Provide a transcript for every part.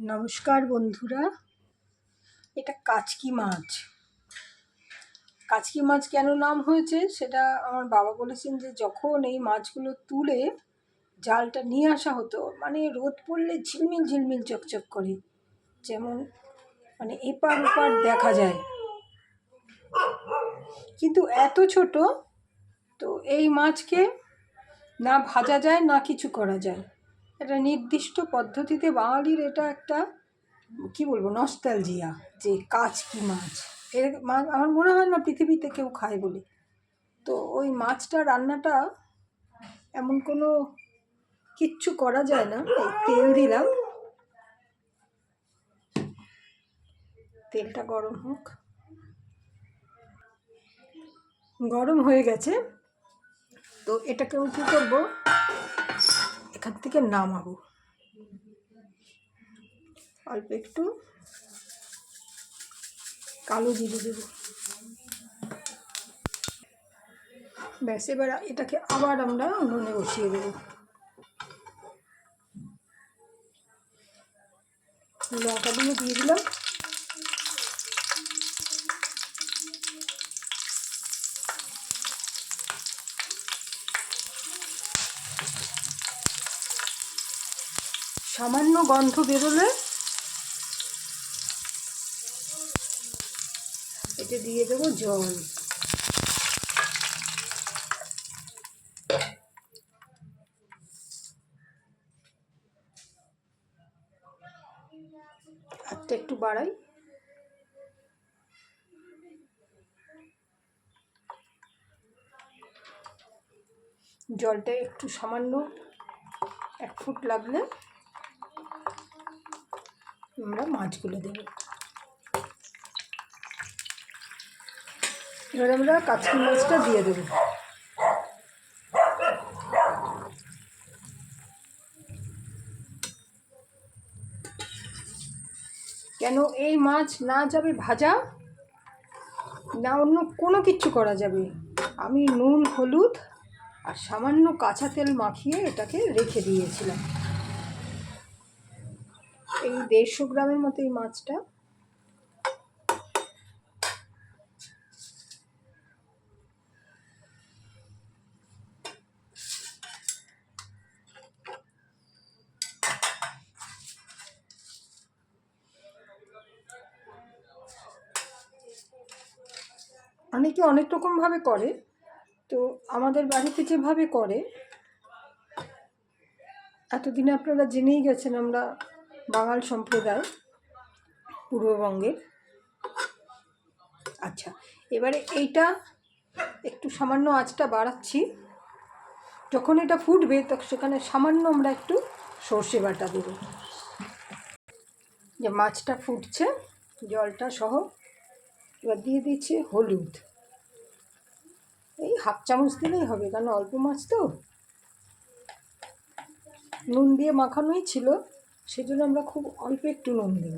নমস্কার বন্ধুরা। এটা কাচকি মাছ। কাচকি মাছ কেন নাম হয়েছে? সেটা আমার বাবা বলেছেন যে, যখন এই মাছগুলো তুলে জালটা নিয়ে আসা হতো মানে রোদ পড়লে ঝিলমিল ঝিলমিল চকচক করে। যেমন মানে এপার ওপার দেখা যায়। কিন্তু এত ছোট, তো এই মাছকে না ভাজা যায়, না কিছু করা যায়। একটা নির্দিষ্ট পদ্ধতিতে বাঙালির এটা একটা, কি বলব নস্টালজিয়া যে কাজ কি মাছ। এর মাছ আমার মনে হয় না পৃথিবীতে কেউ খায় বলে। তো ওই মাছটা, রান্নাটা এমন কোনো কিচ্ছু করা যায় না। তেল দিলাম। তেলটা গরম হোক। গরম হয়ে গেছে। তো এটাকেও কী করব। এখান থেকে নামাবো। অল্প একটু কালো জিরে দেব। ব্যাস, এবার এটাকে আবার আমরা উনুনে বসিয়ে দেবো। লঙ্কাগুলো দিয়ে দিলাম। সামান্য গন্ধ বেরোলে এতে দিয়ে দেবো জল। হাতটা একটু বাড়াই। জলটা একটু সামান্য এক ফুট লাগলে আমরা মাছগুলো দেব। এবার আমরা কাচকি মাছটা দিয়ে দেব। কেন এই মাছ না যাবে ভাজা? না অন্য কোনো কিচ্ছু করা যাবে? আমি নুন, হলুদ আর সামান্য কাঁচা তেল মাখিয়ে এটাকে রেখে দিয়েছিলাম। এই দেড়শো গ্রামের মতো এই মাছটা। অনেকে অনেক রকমভাবে করে, তো আমাদের বাড়িতে যেভাবে করে, এতদিনে আপনারা জেনেই গেছেন আমরা বাঙাল সম্প্রদায় পূর্ববঙ্গের। আচ্ছা এবারে এইটা একটু সামান্য আঁচটা বাড়াচ্ছি। যখন এটা ফুটবে তখন সেখানে সামান্য আমরা একটু সর্ষে বাটা দেব। যে মাছটা ফুটছে, জলটা সহ। এবার দিয়ে দিচ্ছি হলুদ। এই হাফ চামচ দিলেই হবে কারণ অল্প মাছ তো? নুন দিয়ে মাখানোই ছিল। সেজন্য আমরা খুব অল্প একটু নুন দেব।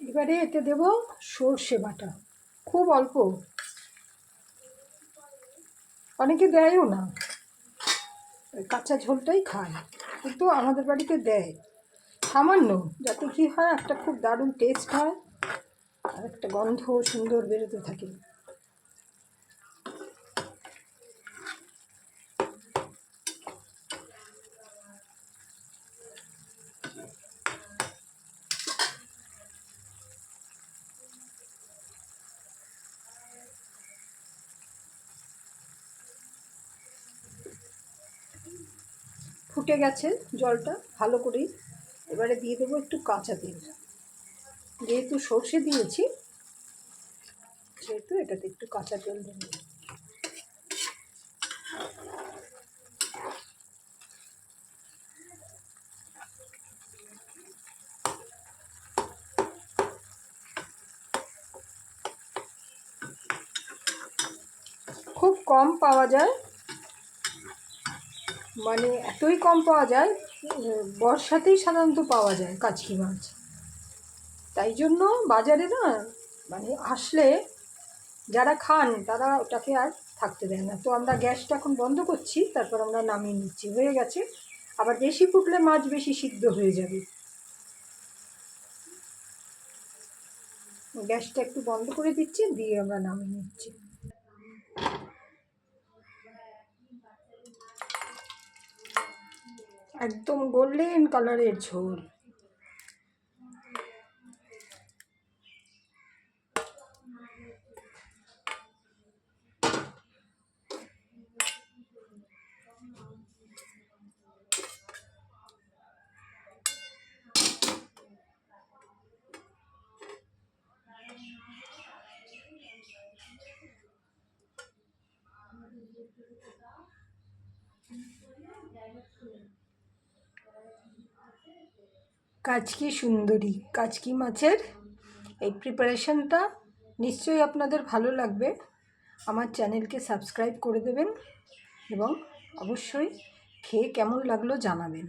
এবারে এতে দেব সর্ষে বাটা। খুব অল্প। অনেকে দেয়ও না। ওই কাঁচা ঝোলটাই খায়। কিন্তু আমাদের বাড়িতে দেয়। সামান্য, যাতে কী হয়, একটা খুব দারুণ টেস্ট হয়, আর একটা গন্ধ সুন্দর বেরোতে থাকে। ফুটে গেছে জলটা, ভালো করেই। এবারে দিয়ে দেবো একটু কাঁচা তেল। যেহেতু সর্ষে দিয়েছি, সেহেতু এটাতে একটু কাঁচা তেল দেব। খুব কম পাওয়া যায়। মানে এতই কম পাওয়া যায়, বর্ষাতেই সাধারণত পাওয়া যায় কাচকি মাছ। তাই জন্য বাজারে না মানে আসলে যারা খান তারা ওটাকে আর থাকতে দেয় না। তো আমরা গ্যাসটা এখন বন্ধ করছি, তারপর আমরা নামিয়ে নিচ্ছি, হয়ে গেছে। আবার বেশি ফুটলে মাছ বেশি সিদ্ধ হয়ে যাবে। গ্যাসটা একটু বন্ধ করে দিচ্ছি, দিয়ে আমরা নামিয়ে নিচ্ছি। একদম গোল্ডেন কালারের ঝোল। কাচকি সুন্দরী কাজকি মাছের এই প্রিপারেশনটা নিশ্চয়ই আপনাদের ভালো লাগবে। আমার চ্যানেলকে সাবস্ক্রাইব করে দেবেন এবং অবশ্যই খেয়ে কেমন লাগল জানাবেন।